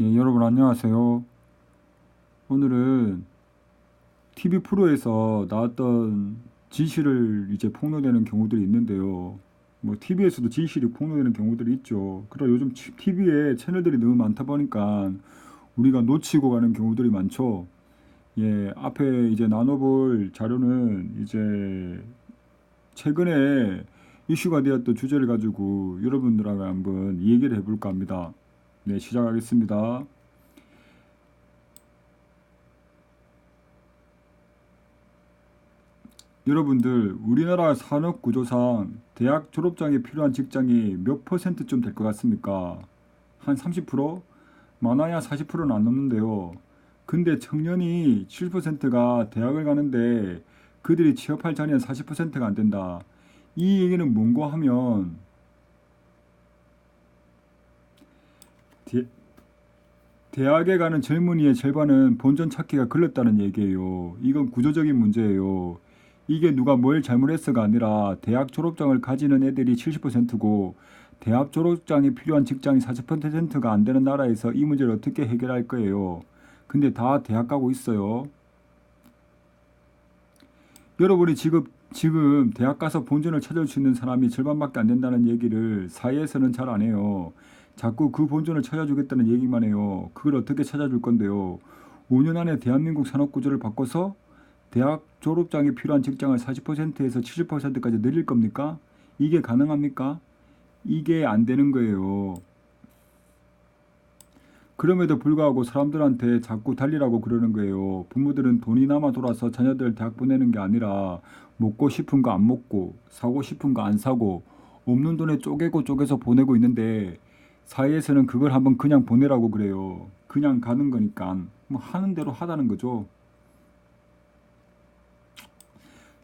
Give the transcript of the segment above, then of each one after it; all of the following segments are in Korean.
예, 여러분 안녕하세요. 오늘은 TV 프로에서 나왔던 진실을 이제 폭로되는 경우들이 있는데요. 뭐 TV에서도 진실이 폭로되는 경우들이 있죠. 그러나 요즘 TV에 채널들이 너무 많다 보니까 우리가 놓치고 가는 경우들이 많죠. 예, 앞에 이제 나눠볼 자료는 이제 최근에 이슈가 되었던 주제를 가지고 여러분들하고 한번 얘기를 해볼까 합니다. 네, 시작하겠습니다. 여러분들, 우리나라 산업 구조상 대학 졸업장에 필요한 직장이 몇 퍼센트쯤 될 것 같습니까? 한 30%? 많아야 40%는 안 넘는데요. 근데 청년이 7%가 대학을 가는데 그들이 취업할 자리는 40%가 안 된다. 이 얘기는 뭔고 하면 대, 대학에 가는 젊은이의 절반은 본전 찾기가 걸렸다는 얘기예요. 이건 구조적인 문제예요. 이게 누가 뭘 잘못했어가 아니라 대학 졸업장을 가지는 애들이 70%고 대학 졸업장이 필요한 직장이 40%가 안 되는 나라에서 이 문제를 어떻게 해결할 거예요. 근데 다 대학 가고 있어요. 여러분이 지금 지금 대학 가서 본전을 찾을 수 있는 사람이 절반밖에 안 된다는 얘기를 사회에서는 잘 안 해요. 자꾸 그 본전을 찾아주겠다는 얘기만 해요. 그걸 어떻게 찾아줄 건데요? 5년 안에 대한민국 산업 구조를 바꿔서 대학 졸업장이 필요한 직장을 40%에서 70%까지 늘릴 겁니까? 이게 가능합니까? 이게 안 되는 거예요. 그럼에도 불구하고 사람들한테 자꾸 달리라고 그러는 거예요. 부모들은 돈이 남아 돌아서 자녀들 대학 보내는 게 아니라 먹고 싶은 거 안 먹고 사고 싶은 거 안 사고 없는 돈에 쪼개고 쪼개서 보내고 있는데 사회에서는 그걸 한번 그냥 보내라고 그래요. 그냥 가는 거니까 뭐 하는 대로 하다는 거죠.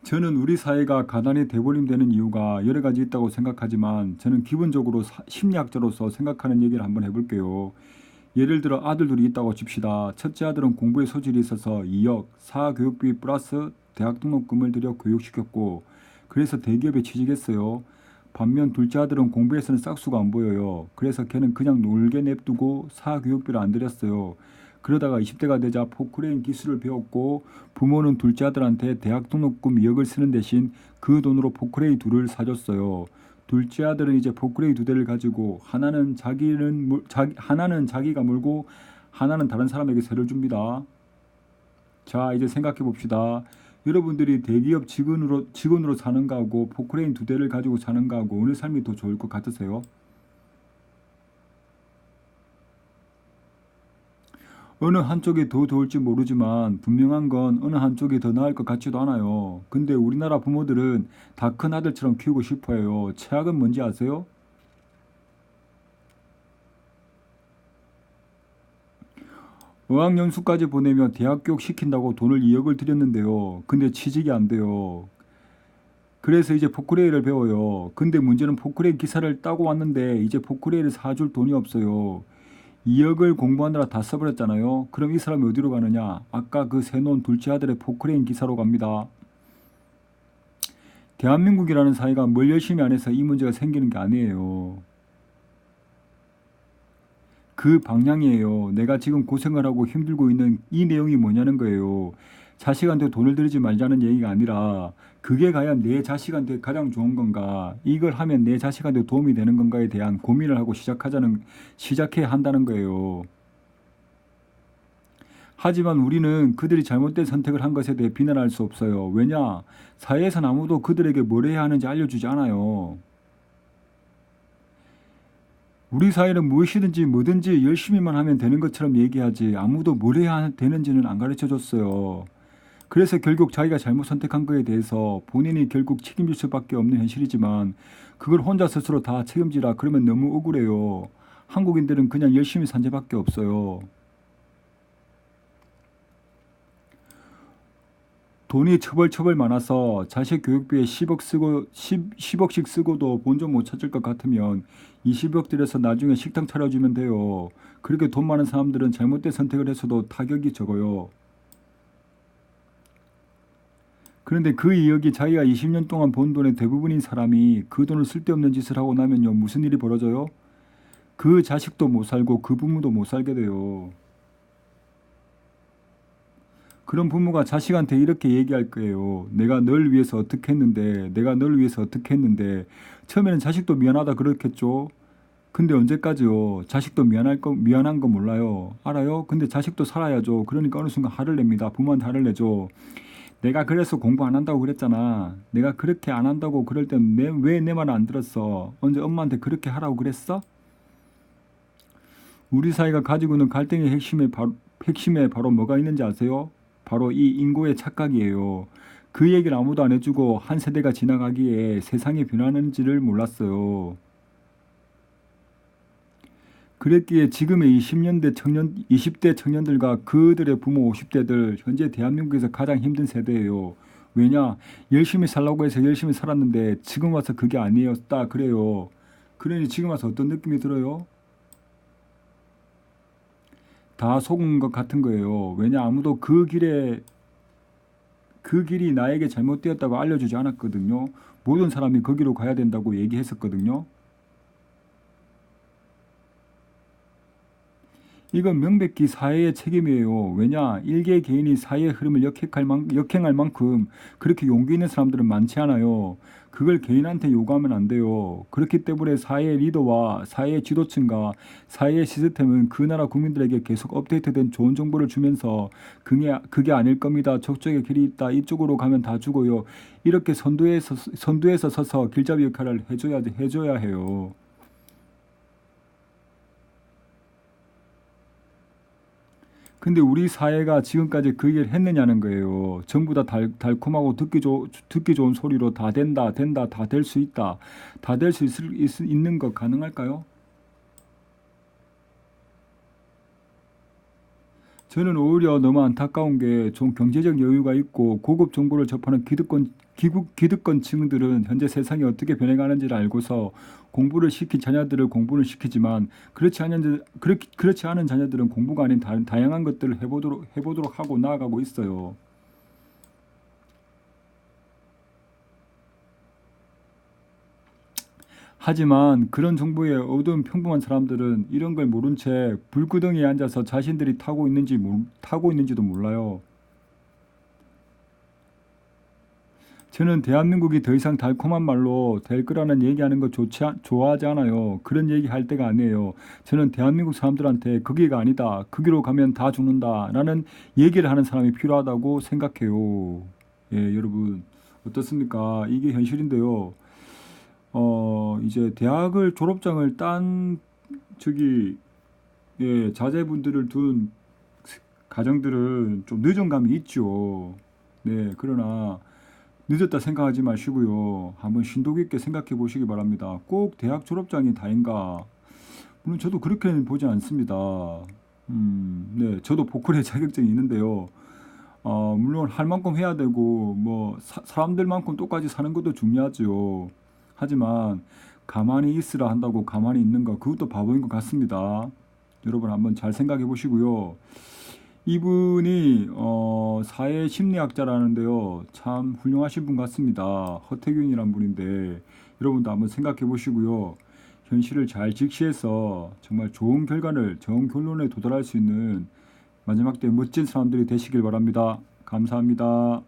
저는 우리 사회가 가난이 대본림되는 이유가 여러 가지 있다고 생각하지만 저는 기본적으로 심리학자로서 생각하는 얘기를 한번 해볼게요. 예를 들어 아들 둘이 있다고 칩시다. 첫째 아들은 공부에 소질이 있어서 2억, 사교육비 플러스 대학 등록금을 들여 교육시켰고 그래서 대기업에 취직했어요. 반면 둘째 아들은 공부에서는 싹수가 안 보여요. 그래서 걔는 그냥 놀게 냅두고 사교육비를 안 들였어요. 그러다가 20대가 되자 포크레인 기술을 배웠고 부모는 둘째 아들한테 대학 등록금 2억을 쓰는 대신 그 돈으로 포크레인 둘을 사줬어요. 둘째 아들은 이제 포크레인 두 대를 가지고 하나는 자기는 자기, 하나는 자기가 물고 하나는 다른 사람에게 세를 줍니다. 자 이제 생각해 봅시다. 여러분들이 대기업 직원으로 직원으로 사는 거하고 포크레인 두 대를 가지고 사는 거하고 어느 삶이 더 좋을 것 같으세요? 어느 한쪽이 더 좋을지 모르지만 분명한 건 어느 한쪽이 더 나을 것 같지도 않아요. 근데 우리나라 부모들은 다 큰 아들처럼 키우고 싶어 해요. 최악은 뭔지 아세요? 어학연수까지 보내며 대학 교육 시킨다고 돈을 2억을 들였는데요. 근데 취직이 안 돼요. 그래서 이제 포크레인을 배워요. 근데 문제는 포크레인 기사를 따고 왔는데 이제 포크레인을 사줄 돈이 없어요. 2억을 공부하느라 다 써버렸잖아요. 그럼 이 사람이 어디로 가느냐? 아까 그 세놓은 둘째 아들의 포크레인 기사로 갑니다. 대한민국이라는 사회가 뭘 열심히 안 해서 이 문제가 생기는 게 아니에요. 그 방향이에요. 내가 지금 고생을 하고 힘들고 있는 이 내용이 뭐냐는 거예요. 자식한테 돈을 들이지 말자는 얘기가 아니라 그게 과연 내 자식한테 가장 좋은 건가 이걸 하면 내 자식한테 도움이 되는 건가에 대한 고민을 하고 시작하자는 시작해야 한다는 거예요. 하지만 우리는 그들이 잘못된 선택을 한 것에 대해 비난할 수 없어요. 왜냐? 사회에선 아무도 그들에게 뭘 해야 하는지 알려주지 않아요. 우리 사회는 무엇이든지 뭐든지 열심히만 하면 되는 것처럼 얘기하지 아무도 뭘 해야 되는지는 안 가르쳐 줬어요. 그래서 결국 자기가 잘못 선택한 거에 대해서 본인이 결국 책임질 수밖에 없는 현실이지만 그걸 혼자 스스로 다 책임지라 그러면 너무 억울해요. 한국인들은 그냥 열심히 산 죄밖에 없어요. 돈이 처벌처벌 많아서 자식 교육비에 10억 쓰고 10, 10억씩 쓰고도 본전 못 찾을 것 같으면 20억 들여서 나중에 식당 차려주면 돼요. 그렇게 돈 많은 사람들은 잘못된 선택을 했어도 타격이 적어요. 그런데 그 2억이 자기가 20년 동안 번 돈의 대부분인 사람이 그 돈을 쓸데없는 짓을 하고 나면요 무슨 일이 벌어져요? 그 자식도 못 살고 그 부모도 못 살게 돼요. 그런 부모가 자식한테 이렇게 얘기할 거예요. 내가 널 위해서 어떻게 했는데, 내가 널 위해서 어떻게 했는데, 처음에는 자식도 미안하다 그렇겠죠. 근데 언제까지요? 자식도 미안할 거, 미안한 거 몰라요. 알아요? 근데 자식도 살아야죠. 그러니까 어느 순간 화를 냅니다. 부모한테 화를 내죠. 내가 그래서 공부 안 한다고 그랬잖아. 내가 그렇게 안 한다고 그럴 땐 왜 내 말 안 들었어? 언제 엄마한테 그렇게 하라고 그랬어? 우리 사회가 가지고 있는 갈등의 핵심에 바로, 핵심에 바로 뭐가 있는지 아세요? 바로 이 인고의 착각이에요. 그 얘기를 아무도 안 해주고 한 세대가 지나가기에 세상이 변하는지를 몰랐어요. 그랬기에 지금의 20년대 청년, 20대 청년들과 그들의 부모 50대들 현재 대한민국에서 가장 힘든 세대예요. 왜냐? 열심히 살라고 해서 열심히 살았는데 지금 와서 그게 아니었다 그래요. 그러니 지금 와서 어떤 느낌이 들어요? 다 속은 것 같은 거예요. 왜냐? 아무도 그 길에 그 길이 나에게 잘못되었다고 알려주지 않았거든요. 모든 사람이 거기로 가야 된다고 얘기했었거든요. 이건 명백히 사회의 책임이에요. 왜냐? 일개 개인이 사회의 흐름을 역행할, 만, 역행할 만큼 그렇게 용기 있는 사람들은 많지 않아요. 그걸 개인한테 요구하면 안 돼요. 그렇기 때문에 사회의 리더와 사회의 지도층과 사회의 시스템은 그 나라 국민들에게 계속 업데이트된 좋은 정보를 주면서 그게, 그게 아닐 겁니다. 저쪽에 길이 있다. 이쪽으로 가면 다 죽어요. 이렇게 선두에서, 선두에서 서서 길잡이 역할을 해줘야, 해줘야 해요. 근데 우리 사회가 지금까지 그 얘기를 했느냐는 거예요. 전부 다 달, 달콤하고 듣기, 조, 듣기 좋은 소리로 다 된다, 된다, 다 될 수 있다, 다 될 수 있는 것 가능할까요? 저는 오히려 너무 안타까운 게 좀 경제적 여유가 있고 고급 정보를 접하는 기득권 기국 기득권층들은 현재 세상이 어떻게 변해가는지를 알고서 공부를 시킨 자녀들을 공부를 시키지만 그렇지 않은 그렇지 않은 자녀들은 공부가 아닌 다, 다양한 것들을 해보도록 해보도록 하고 나아가고 있어요. 하지만 그런 정보에 어두운 평범한 사람들은 이런 걸 모른 채 불구덩이에 앉아서 자신들이 타고 있는지 타고 있는지도 몰라요. 저는 대한민국이 더 이상 달콤한 말로 될 거라는 얘기하는 거 좋지, 좋아하지 않아요. 그런 얘기 할 때가 아니에요. 저는 대한민국 사람들한테 거기가 아니다. 거기로 가면 다 죽는다. 라는 얘기를 하는 사람이 필요하다고 생각해요. 예, 여러분. 어떻습니까? 이게 현실인데요. 어, 이제 대학을 졸업장을 딴 저기 예, 자제분들을 둔 가정들은 좀 늦은 감이 있죠. 네, 그러나 늦었다 생각하지 마시고요. 한번 신도 깊게 생각해 보시기 바랍니다. 꼭 대학 졸업장이 다인가? 물론 저도 그렇게는 보지 않습니다. 음, 네, 저도 보컬의 자격증이 있는데요. 어, 물론 할 만큼 해야 되고 뭐 사, 사람들만큼 똑같이 사는 것도 중요하죠. 하지만 가만히 있으라 한다고 가만히 있는 거 그것도 바보인 것 같습니다. 여러분 한번 잘 생각해 보시고요. 이분이 어, 사회 심리학자라는데요. 참 훌륭하신 분 같습니다. 허태균이란 분인데 여러분도 한번 생각해 보시고요. 현실을 잘 직시해서 정말 좋은 결과를 좋은 결론에 도달할 수 있는 마지막 때 멋진 사람들이 되시길 바랍니다. 감사합니다.